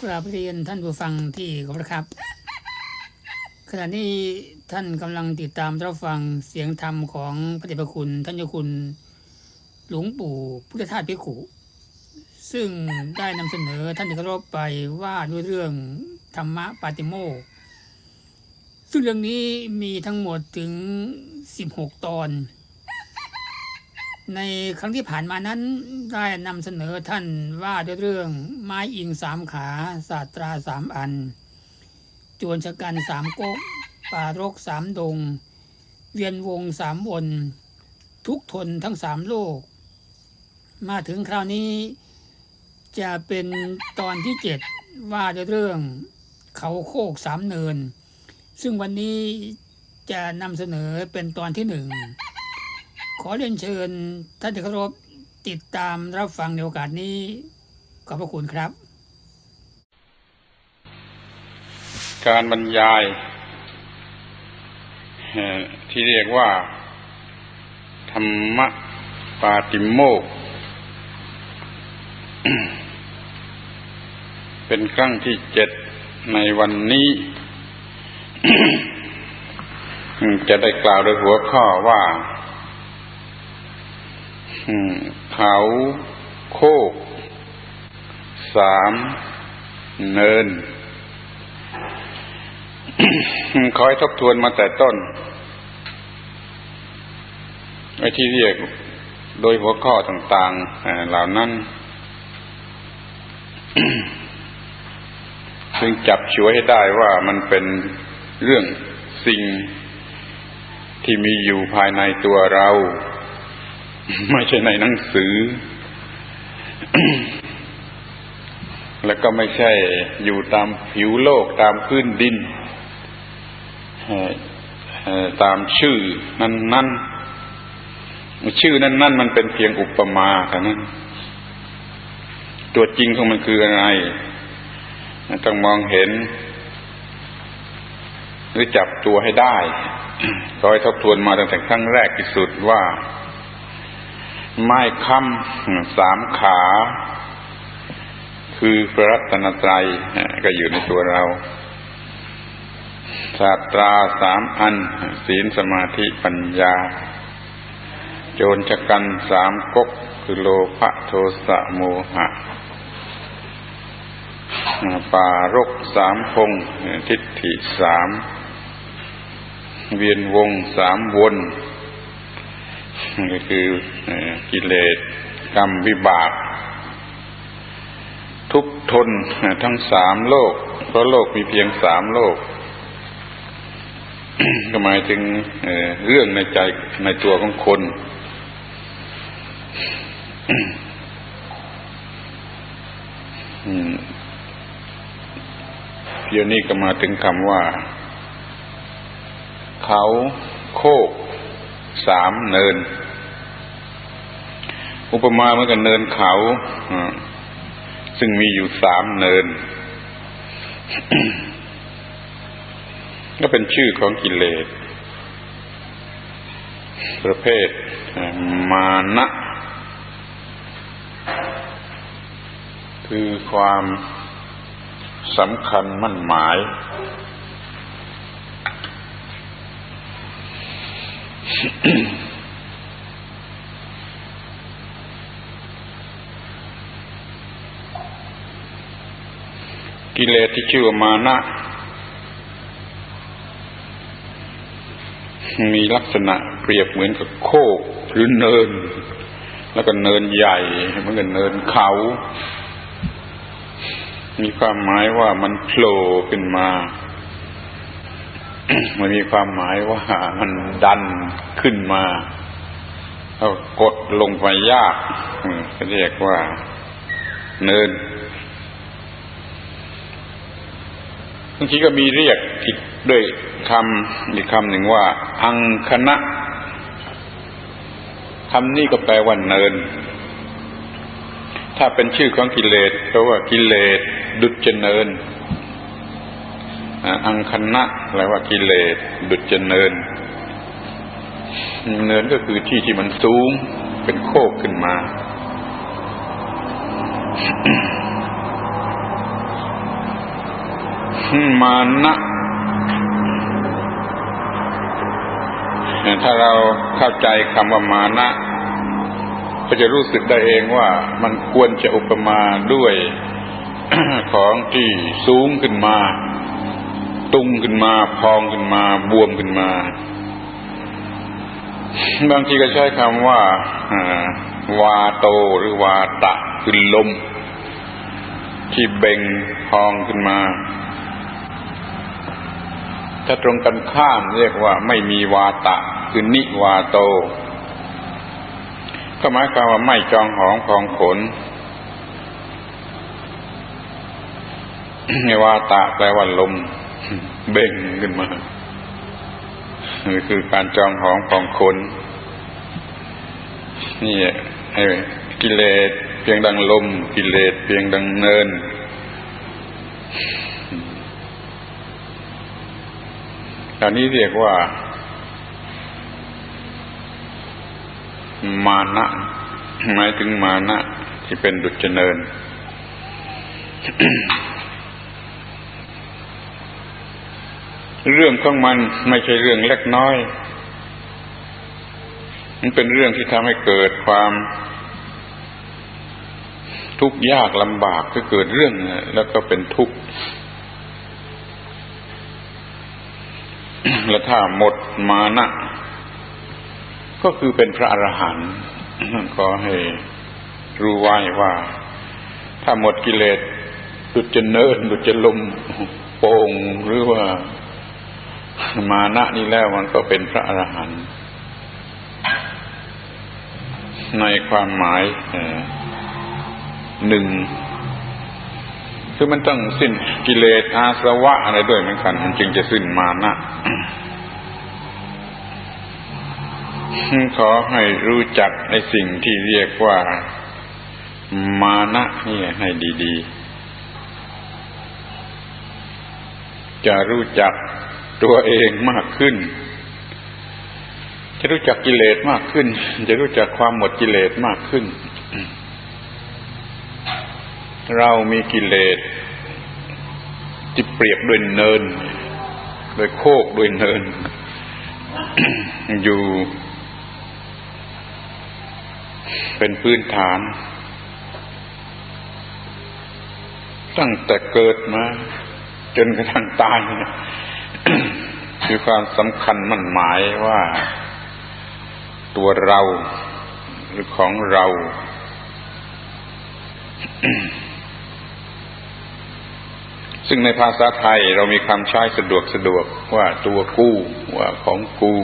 กราบเรียนท่านผู้ฟังที่เคารครับ ขณะนี้ท่านกำลังติดตามรับฟังเสียงธรรมของพระเดชพระคุณท่านเจ้าคุณ หลวงปู่พุทธทาสพิขุ ซึ่งได้นำเสนอท่านที่เคารพไปว่าด้วยเรื่องธรรมะปาติโมกซึ่งเรื่องนี้มีทั้งหมดถึง 16 ตอน ในครั้งที่ผ่านมานั้นได้นำเสนอท่านว่าด้วยเรื่องไม้อิงสามขาศาสตราสามอัน จวนชะกันสามก๊กป่ารกสามดง เวียนวงสามวน ทุกทนทั้งสามโลก มาถึงคราวนี้จะเป็นตอนที่เจ็ดว่าด้วยเรื่องเขาโคกสามเนิน ซึ่งวันนี้จะนำเสนอเป็นตอนที่หนึ่ง อเรียนเชิญท่านที่เคารพติดตามรับฟังในโอกาสนี้ ขอบพระคุณครับ การบรรยาย ที่เรียกว่า ธรรมปาติโมก เป็นครั้งที่เจ็ดในวันนี้จะได้กล่าวโดยหัวข้อว่า เขาโคกสามเนินขอให้ทบทวนมาแต่ต้นไอ้ที่เรียกโดยหัวข้อต่างๆเหล่านั้นซึ่งจับฉวยให้ได้ว่ามันเป็นเรื่องสิ่งที่มีอยู่ภายในตัวเรา ไม่ใช่ในหนังสือ แล้วก็ไม่ใช่อยู่ตามผิวโลกตามพื้นดินตามชื่อนั้นนั้นชื่อนั้นนั้นมันเป็นเพียงอุปมาเท่านั้น ตัวจริงของมันคืออะไร ต้องมองเห็น หรือจับตัวให้ได้ขอให้ทบทวนมาตั้งแต่ครั้งแรกที่สุดว่า ไม้ค้ำสามขา คือพระรัตนตรัยก็อยู่ในตัวเราศาสตราสามอัน ศีลสมาธิปัญญา โจรชะกันสามก๊กคือโลภะโทสะโมหะป่ารกสามพง ทิฏฐิสาม เวียนวงสามวน ก็คือกิเลสกรรมวิบาก ทุกทนทั้งสามโลก เพราะโลกมีเพียงสามโลก ก็หมายถึงเเรื่องในใจในตัวของคนเดี๋ยวนี้ก็มาถึงคำว่า เขาโคกสามเนิน อุปมาเหมือนกับเนินเขาซึ่งมีอยู่สามเนิน ก็เป็นชื่อของกิเลส ประเภทมานะ คือความสำคัญมั่นหมาย กิเลสที่ชื่อมานะ มีลักษณะเปรียบเหมือนกับโคกหรือเนิน แล้วก็เนินใหญ่เหมือนกับเนินเขา มีความหมายว่ามันโผล่ขึ้นมามันมีความหมายว่ามันดันขึ้นมาแล้วกดลงไปยากก็เรียกว่า เนิน บางทีก็มีเรียกอีกด้วยคำอีกคำหนึ่งว่า อังคณะคำนี้ก็แปลว่าเนิน ถ้าเป็นชื่อของกิเลสเพราะว่ากิเลสดุจเนิน อังคณะแปลว่ากิเลสดุจเนิน เนินก็คือที่ที่มันสูงเป็นโคกขึ้นมา มานะถ้าเราเข้าใจคำว่ามานะก็จะรู้สึกได้เองว่ามันควรจะอุปมาด้วยของที่สูงขึ้นมา ตุ้งขึ้นมา พองขึ้นมา บวมขึ้นมา บางทีก็ใช้คำว่าวาโตหรือวาตะคือลม ที่เบ่งพองขึ้นมา ถ้าตรงกันข้ามเรียกว่าไม่มีวาตะคือนิวาโต ก็หมายความว่าไม่จองหองพองขนวาตะแปลว่าลม เบ่งขึ้นมานี่คือการจองหองพองขนนี่ไอ้กิเลสเพียงดังลม กิเลสเพียงดังเนิน อันนี้เรียกว่า มานะหมายถึงมานะ ที่เป็นดุจเนินเรื่องของมันไม่ใช่เรื่องเล็กน้อย มันเป็นเรื่องที่ทำให้เกิดความ ทุกข์ยากลำบากก็เกิดเรื่องแล้วก็เป็นทุกข์ และถ้าหมดมานะ ก็คือเป็นพระอรหันต์ขอให้รู้ไว้ว่า ถ้าหมดกิเลสดุจจะเนินดุจจะลมโป่งหรือว่ามานะนี้แล้วมันก็เป็นพระอรหันต์ในความหมายหนึ่ง คือมันต้องสิ้นกิเลสอาสวะอะไรด้วยเหมือนกัน มันจึงจะสิ้นมานะขอให้รู้จักในสิ่งที่เรียกว่ามานะนี่ให้ดีๆ จะรู้จักตัวเองมากขึ้น จะรู้จักกิเลสมากขึ้น จะรู้จักความหมดกิเลสมากขึ้น เรามีกิเลสที่เปรียบด้วยเนินโดยโคกด้วยเนิน อยู่ เป็นพื้นฐาน ตั้งแต่เกิดมา จนกระทั่งตายคือความสำคัญมั่นหมายว่า ตัวเรา หรือของเรา ซึ่งในภาษาไทยเรามีคำใช้สะดวกสะดวกว่าตัวกู้ว่าของกู